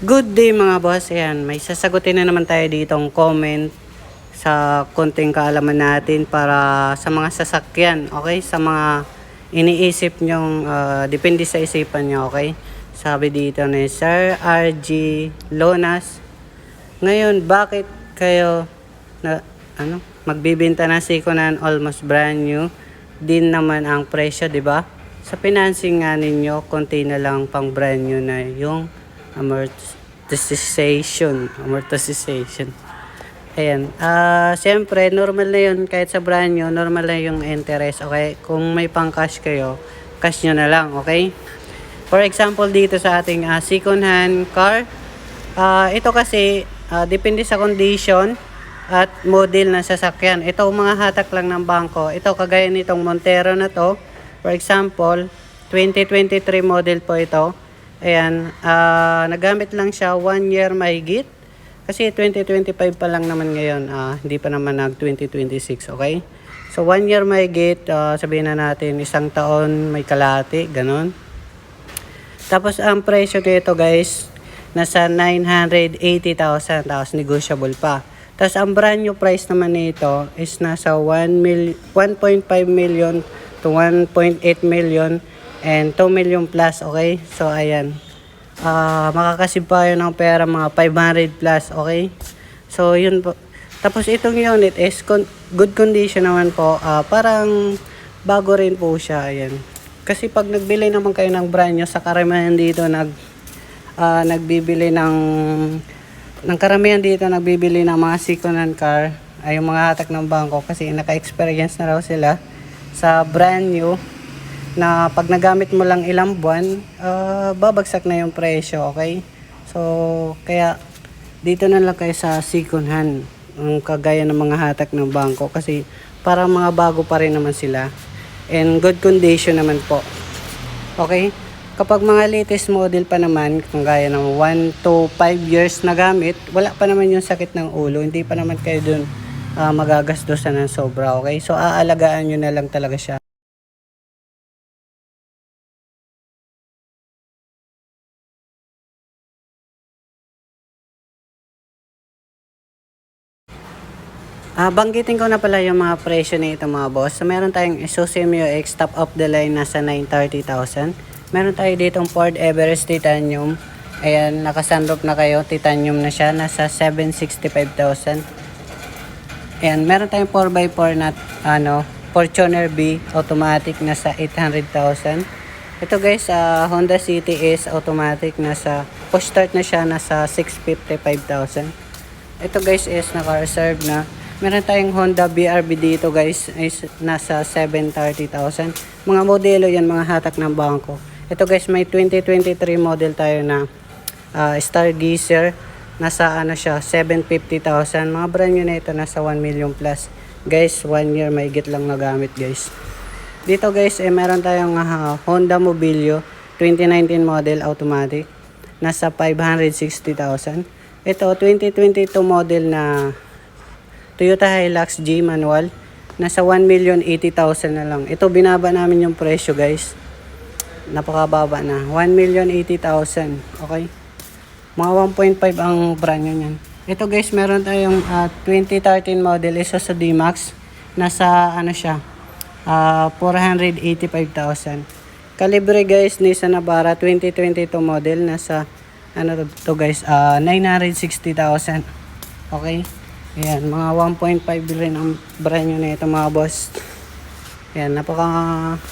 Good day mga boss. Ayan, may sasagutin na naman tayo ditong comment sa konting kaalaman natin para sa mga sasakyan, okay? Sa mga iniisip nyong ah, depende sa isipan nyo, okay? Sabi dito ni Sir RG Lonas. Ngayon, bakit kayo na ano, magbibenta ng Sikonan almost brand new? Din naman ang presyo, 'di ba? Sa financing nga ninyo, konti na lang pang brand new na yung amortization. Amortization. Ayan. Ah, siyempre, normal na yun. Kahit sa brand new, normal na yung interest. Okay? Kung may pang cash kayo, cash nyo na lang. Okay? For example, dito sa ating ah, second hand car, ah, ito kasi, ah, depende sa condition at model ng sasakyan. Ito mga hatak lang ng bangko. Ito kagaya nitong Montero na to. For example, 2023 model po ito. Ayan, ah, nagamit lang siya one year mahigit. Kasi 2025 pa lang naman ngayon, ah, hindi pa naman nag 2026, okay? So one year mahigit, ah, sabihin na natin isang taon may kalahati, ganon. Tapos ang presyo nito guys, nasa 980,000 tapos negotiable pa. Tapos ang brand new price naman nito is nasa 1 mil 1.5 million to 1.8 million and 2 million plus, okay? So ayan. Ah, makakasip pa yun ng pera mga 500 plus, okay? So yun po. Tapos itong unit is con- good condition naman po. Ah, parang bago rin po siya, ayan. Kasi pag nagbili naman kayo ng brand new, sa karamihan dito nag ah, nagbibili ng ng karamihan dito nagbibili ng mga second-hand car ay yung mga hatak ng bangko kasi naka-experience na raw sila sa brand new na pag nagamit mo lang ilang buwan, ah, babagsak na yung presyo, okay? So, kaya dito na lang kayo sa second hand, ang kagaya ng mga hatak ng bangko kasi parang mga bago pa rin naman sila and good condition naman po. Okay? Kapag mga latest model pa naman, kung gaya ng 1 to 5 years na gamit, wala pa naman yung sakit ng ulo. Hindi pa naman kayo dun ah, magagastosan ng sobra, okay? So, aalagaan nyo na lang talaga siya. Ah, banggitin ko na pala yung mga presyo nito mga boss. So, meron tayong Isuzu MU-X top of the line nasa 930,000. Meron tayo ditong Ford Everest Titanium. Ayan, naka-sunroof na kayo. Titanium na siya. Nasa 765,000. Ayan, meron tayong 4x4 na ano, Fortuner B automatic nasa 800,000. Ito guys, ah, Honda City is automatic nasa push start na siya nasa 655,000. Ito guys is naka-reserve na. Meron tayong Honda BRB dito guys is nasa 730,000. Mga modelo yan, mga hatak ng bangko. Ito guys, may 2023 model tayo na ah, Stargazer. Nasa ano siya, 750,000. Mga brand new na ito, nasa 1 million plus. Guys, 1 year may lang nagamit guys. Dito guys, eh, meron tayong ah, Honda Mobilio 2019 model automatic. Nasa 560,000. Ito, 2022 model na Toyota Hilux G manual. Nasa 1,080,000 na lang. Ito, binaba namin yung presyo guys. Napakababa na. 1,080,000. Okay? Mga 1.5 ang brand nyo yan. Ito guys, meron tayong ah, 2013 model isa sa D-Max. Nasa ano siya, ah 485,000. Kalibre guys, Nissan Navara 2022 model. Nasa ano to, to guys, ah 960,000. Okay? Ayan, mga 1.5 rin ang brand nyo na ito mga boss. Ayan, napaka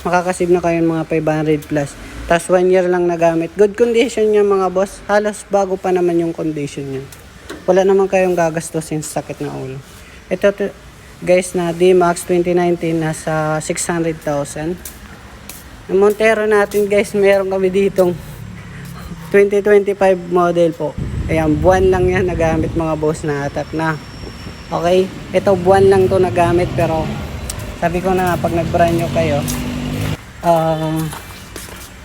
makakasib na kayo mga 500 plus. Tapos 1 year lang nagamit. Good condition niya mga boss. Halos bago pa naman yung condition niya. Wala naman kayong gagastusin sa sakit na ulo. Ito to- guys na D-Max 2019 nasa 600,000. Yung Montero natin guys, meron kami ditong 2025 model po. Ayan, buwan lang yan nagamit mga boss na atat na. Okay? Ito buwan lang to nagamit pero sabi ko na pag nag-brand nyo kayo, ah,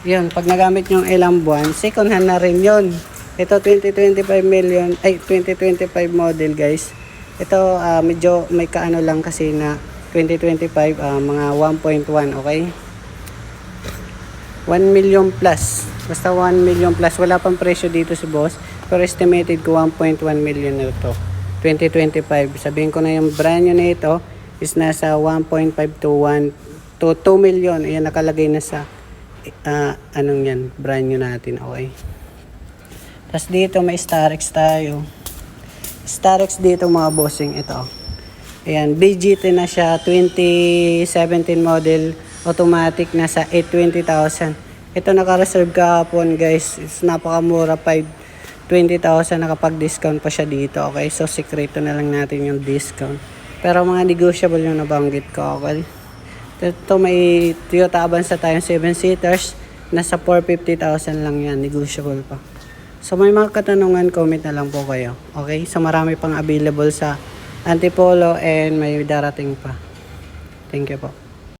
yun, pag nagamit yung ilang buwan, second hand na rin yun. Ito 2025 million, ay 2025 model guys. Ito ah, medyo may kaano lang kasi na 2025 ah, mga 1.1, okay? 1 million plus. Basta 1 million plus. Wala pang presyo dito si boss. pero estimated ko 1.1 million na ito. 2025. Sabihin ko na yung brand new na ito is nasa 1.5 to 1 to 2 million. Ayan, nakalagay na sa ah, anong yan, brand new natin. Okay. Tapos dito may Starex tayo. Starex dito mga bossing ito. Ayan, BGT na siya, 2017 model, automatic na sa 820,000. Ito naka-reserve kahapon guys, it's napakamura, 520,000 nakapag-discount pa siya dito, okay? So, sekreto na lang natin yung discount. Pero mga negotiable yung nabanggit ko, okay? Ito may Toyota Avanza tayong 7-seaters, nasa 450,000 lang yan, negotiable pa. So may mga katanungan, comment na lang po kayo. Okay? So marami pang available sa Antipolo and may darating pa. Thank you po.